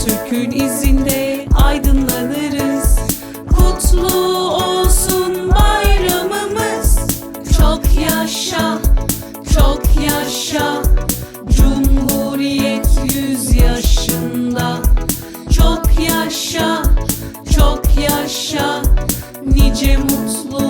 Atatürk'ün izinde aydınlanırız. Kutlu olsun bayramımız. Çok yaşa, çok yaşa. Cumhuriyet yüz yaşında. Çok yaşa, çok yaşa. Nice mutlu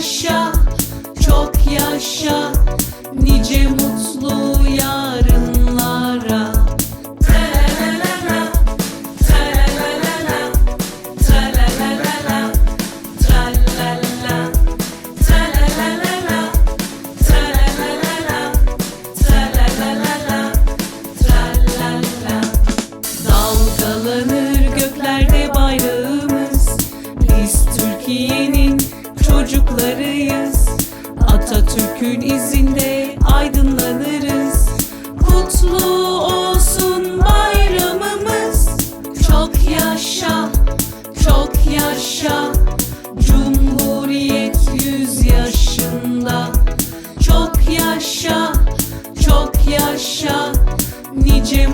yaşa, çok yaşa Atatürk'ün izinde aydınlanırız. Kutlu olsun bayramımız. Çok yaşa, çok yaşa. Cumhuriyet yüz yaşında. Çok yaşa, çok yaşa. Nice